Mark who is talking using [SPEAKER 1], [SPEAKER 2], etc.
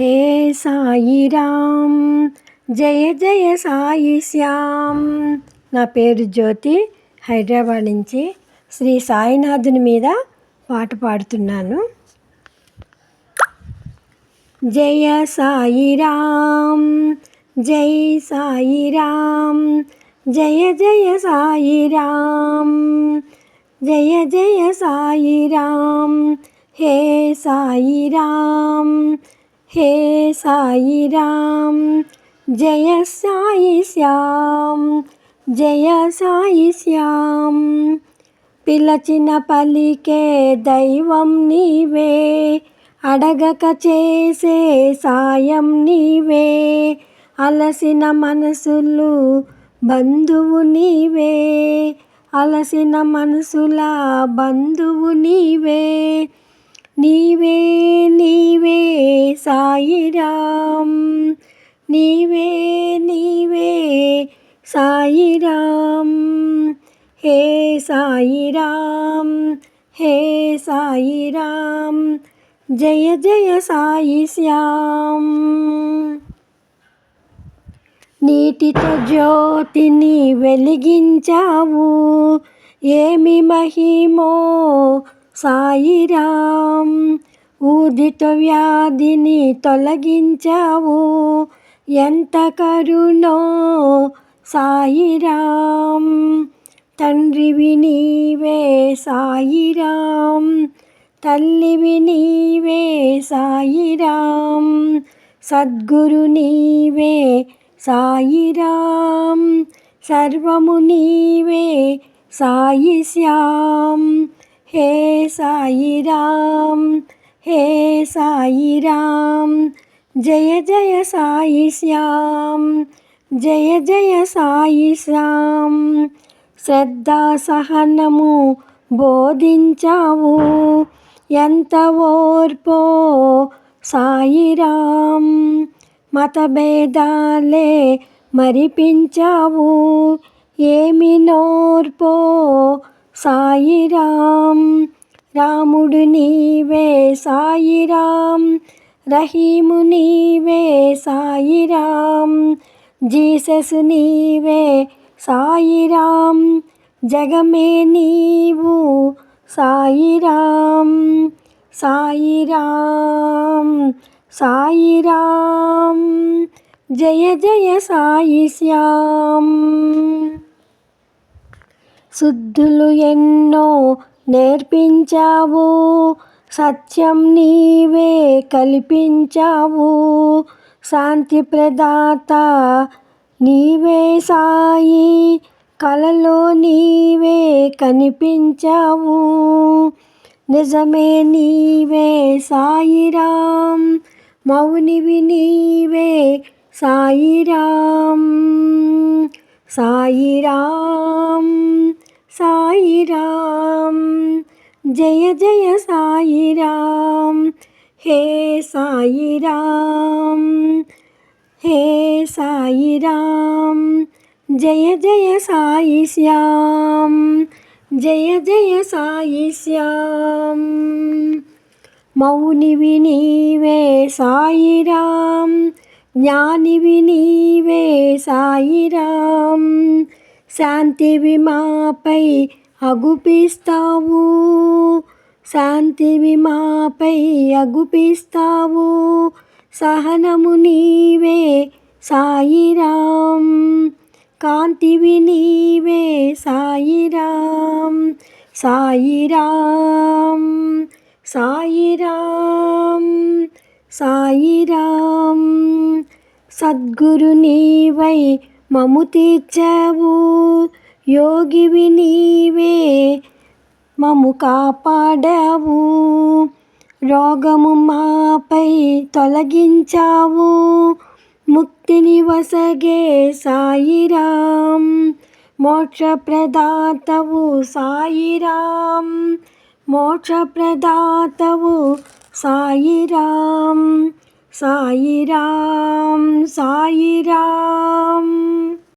[SPEAKER 1] హే సాయిరామ్ జయ జయ సాయి శ్యామ్. నా పేరు జ్యోతి హైదరాబాద్ నుంచి శ్రీ సాయినాథుని మీద పాట పాడుతున్నాను. జయ సాయిరామ్ జై సాయిరామ్ జయ జయ సాయిరామ్ జయ జయ సాయిరామ్ హే సాయిరామ్ హే సాయిరామ్ జయ సాయి శ్యామ్ జయ సాయి శ్యామ్. పిలచిన పలికే దైవం నీవే అడగక చేసే సాయం నీవే అలసిన మనసులు బంధువు నీవే అలసిన మనసుల బంధువు నీవే. నీవే నీవే సాయిరామ్. నీవే నీవే సాయిరామ్. హే సాయిరామ్ హే సాయిరామ్. జయ జయ సాయి శ్యామ్. నీటితో జ్యోతిని వెలిగించావు. ఏమి మహిమో సాయిరామ్ ఊదిత వ్యాధిని తొలగించావు. ఎంత కరుణో సాయిరామ్ తండ్రివి నీవే సాయిరామ్ తల్లివి నీవే సాయిరామ్ సద్గురు నీవే సాయిరామ్ సర్వము నీవే సాయి శ్యాం హే సాయిరామ్ హే సాయిరామ్ జయ జయ సాయి శ్యామ్ జయ జయ సాయి శ్యామ్ శ్రద్ధా సహనము బోధించావు ఎంత ఓర్పో సాయిరామ్ మతభేదాలే మరిపించావు ఏమి నోర్పో సాయిరాం రాముడు నీవే సాయిరాం రహీము నీవే సాయిరాం జీసస్ నీవే సాయిరాం జగమే నీవు సాయిరాం సాయిరాం సాయిరాం జయ జయ సాయి శ్యామ్. శుద్ధులు ఎన్నో నేర్పించావు. సత్యం నీవే కల్పించావు. శాంతి ప్రదాత నీవే సాయి. కలలో నీవే కనిపించావు. నిజమే నీవే సాయిరామ్ మౌనివి నీవే సాయిరామ్ సాయిరామ్ సాయిరామ్ జయ జయ సాయిరామ్ హే సాయిరామ్ హే సాయిరామ్ జయ జయ సాయి శ్యామ్ జయ జయ సాయి శ్యామ్ మౌనివి నీవే సాయిరామ్ జ్ఞానివి నీవే సాయిరామ్ శాంతివి మాపై అగుపిస్తావు. శాంతివి మాపై అగుపిస్తావు. సహనము నీవే సాయిరామ్ కాంతివి నీవే సాయిరామ్ సాయిరామ్ సాయిరామ్ సాయిరామ్ సద్గురు నీవై మము తీర్చావు. యోగివి నీవే మము కాపాడావు. రోగము మాపై తొలగించావు. ముక్తిని వసగే సాయిరామ్ మోక్షప్రదాతవు సాయిరామ్ మోక్షప్రదాతవు సాయిరామ్ సాయిరామ్ సాయిరామ్